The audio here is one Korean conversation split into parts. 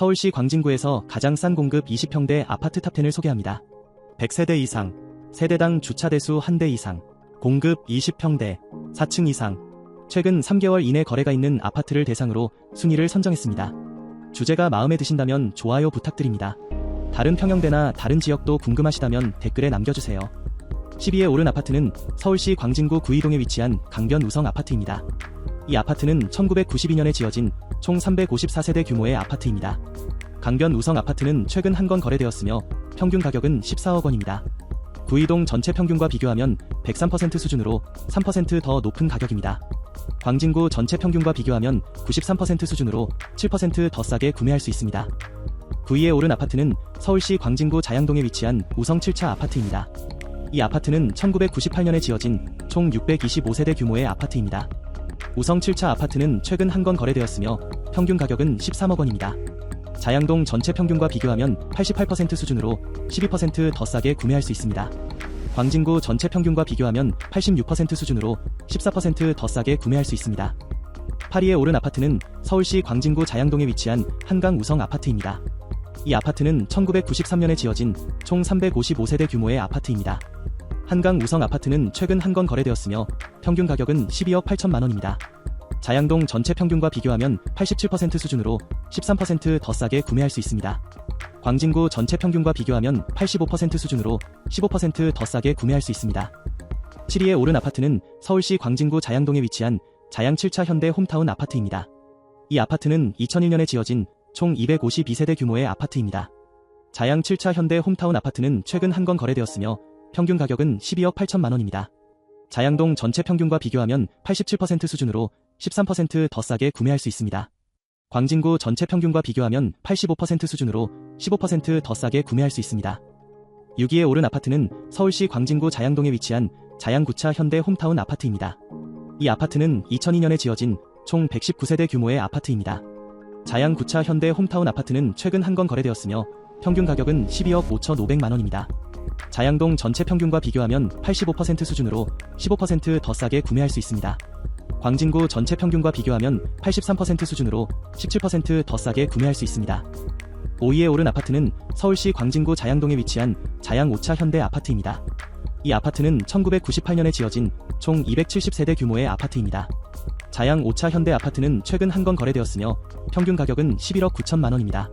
서울시 광진구에서 가장 싼 공급 20평대 아파트 탑10을 소개합니다. 100세대 이상, 세대당 주차 대수 1대 이상, 공급 20평대, 4층 이상, 최근 3개월 이내 거래가 있는 아파트를 대상으로 순위를 선정했습니다. 주제가 마음에 드신다면 좋아요 부탁드립니다. 다른 평형대나 다른 지역도 궁금하시다면 댓글에 남겨주세요. 12에 오른 아파트는 서울시 광진구 구이동에 위치한 강변 우성 아파트입니다. 이 아파트는 1992년에 지어진 총 354세대 규모의 아파트입니다. 강변 우성 아파트는 최근 한 건 거래되었으며 평균 가격은 14억 원입니다. 구이동 전체 평균과 비교하면 103% 수준으로 3%더 높은 가격입니다. 광진구 전체 평균과 비교하면 93% 수준으로 7%더 싸게 구매할 수 있습니다. 구위에 오른 아파트는 서울시 광진구 자양동에 위치한 우성 7차 아파트입니다. 이 아파트는 1998년에 지어진 총 625세대 규모의 아파트입니다. 우성 7차 아파트는 최근 한 건 거래되었으며 평균 가격은 13억 원입니다. 자양동 전체 평균과 비교하면 88% 수준으로 12%더 싸게 구매할 수 있습니다. 광진구 전체 평균과 비교하면 86% 수준으로 14%더 싸게 구매할 수 있습니다. 파리에 오른 아파트는 서울시 광진구 자양동에 위치한 한강 우성 아파트입니다. 이 아파트는 1993년에 지어진 총 355세대 규모의 아파트입니다. 한강 우성 아파트는 최근 한 건 거래되었으며 평균 가격은 12억 8천만 원입니다. 자양동 전체 평균과 비교하면 87% 수준으로 13%더 싸게 구매할 수 있습니다. 광진구 전체 평균과 비교하면 85% 수준으로 15%더 싸게 구매할 수 있습니다. 7위에 오른 아파트는 서울시 광진구 자양동에 위치한 자양 7차 현대 홈타운 아파트입니다. 이 아파트는 2001년에 지어진 총 252세대 규모의 아파트입니다. 자양 7차 현대 홈타운 아파트는 최근 한 건 거래되었으며 평균 가격은 12억 8천만 원입니다. 자양동 전체 평균과 비교하면 87% 수준으로 13%더 싸게 구매할 수 있습니다. 광진구 전체 평균과 비교하면 85% 수준으로 15%더 싸게 구매할 수 있습니다. 6위에 오른 아파트는 서울시 광진구 자양동에 위치한 자양구차 현대 홈타운 아파트입니다. 이 아파트는 2002년에 지어진 총 119세대 규모의 아파트입니다. 자양구차 현대 홈타운 아파트는 최근 한 건 거래되었으며 평균 가격은 12억 5천5백만 원입니다. 자양동 전체 평균과 비교하면 85% 수준으로 15%더 싸게 구매할 수 있습니다. 광진구 전체 평균과 비교하면 83% 수준으로 17%더 싸게 구매할 수 있습니다. 5위에 오른 아파트는 서울시 광진구 자양동에 위치한 자양 5차 현대 아파트입니다. 이 아파트는 1998년에 지어진 총 270세대 규모의 아파트입니다. 자양 5차 현대 아파트는 최근 한 건 거래되었으며 평균 가격은 11억 9천만 원입니다.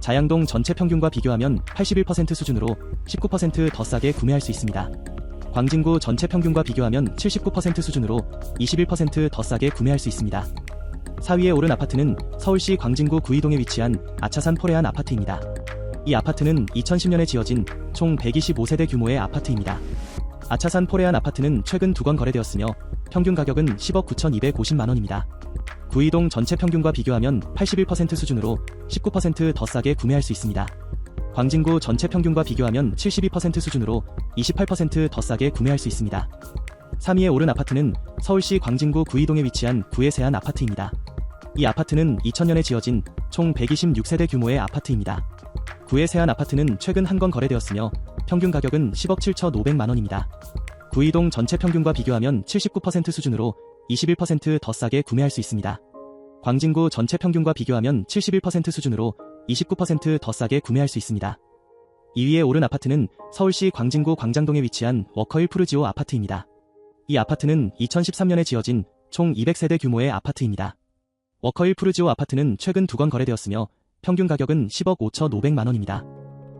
자양동 전체 평균과 비교하면 81% 수준으로 19%더 싸게 구매할 수 있습니다. 광진구 전체 평균과 비교하면 79% 수준으로 21%더 싸게 구매할 수 있습니다. 4위에 오른 아파트는 서울시 광진구 구이동에 위치한 아차산 포레안 아파트입니다. 이 아파트는 2010년에 지어진 총 125세대 규모의 아파트입니다. 아차산 포레안 아파트는 최근 두 건 거래되었으며 평균 가격은 10억 9,250만 원입니다. 구이동 전체 평균과 비교하면 81% 수준으로 19%더 싸게 구매할 수 있습니다. 광진구 전체 평균과 비교하면 72% 수준으로 28%더 싸게 구매할 수 있습니다. 3위에 오른 아파트는 서울시 광진구 구이동에 위치한 구해세안 아파트입니다. 이 아파트는 2000년에 지어진 총 126세대 규모의 아파트입니다. 구해세안 아파트는 최근 한 건 거래되었으며 평균 가격은 10억 7천5백만 원입니다. 구이동 전체 평균과 비교하면 79% 수준으로 21%더 싸게 구매할 수 있습니다. 광진구 전체 평균과 비교하면 71% 수준으로 29%더 싸게 구매할 수 있습니다. 2위에 오른 아파트는 서울시 광진구 광장동에 위치한 워커힐 푸르지오 아파트입니다. 이 아파트는 2013년에 지어진 총 200세대 규모의 아파트입니다. 워커힐 푸르지오 아파트는 최근 두 건 거래되었으며 평균 가격은 10억 5천5백만 원입니다.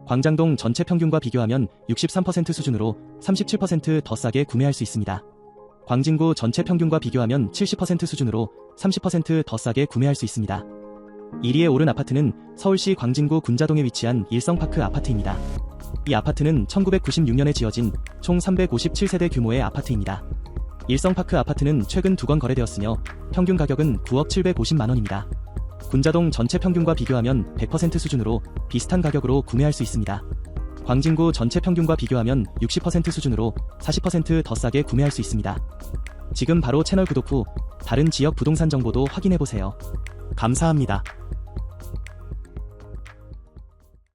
광장동 전체 평균과 비교하면 63% 수준으로 37%더 싸게 구매할 수 있습니다. 광진구 전체 평균과 비교하면 70% 수준으로 30%더 싸게 구매할 수 있습니다. 1위에 오른 아파트는 서울시 광진구 군자동에 위치한 일성파크 아파트입니다. 이 아파트는 1996년에 지어진 총 357세대 규모의 아파트입니다. 일성파크 아파트는 최근 두 건 거래되었으며 평균 가격은 9억 750만 원입니다. 군자동 전체 평균과 비교하면 100% 수준으로 비슷한 가격으로 구매할 수 있습니다. 광진구 전체 평균과 비교하면 60% 수준으로 40%더 싸게 구매할 수 있습니다. 지금 바로 채널 구독 후 다른 지역 부동산 정보도 확인해보세요. 감사합니다.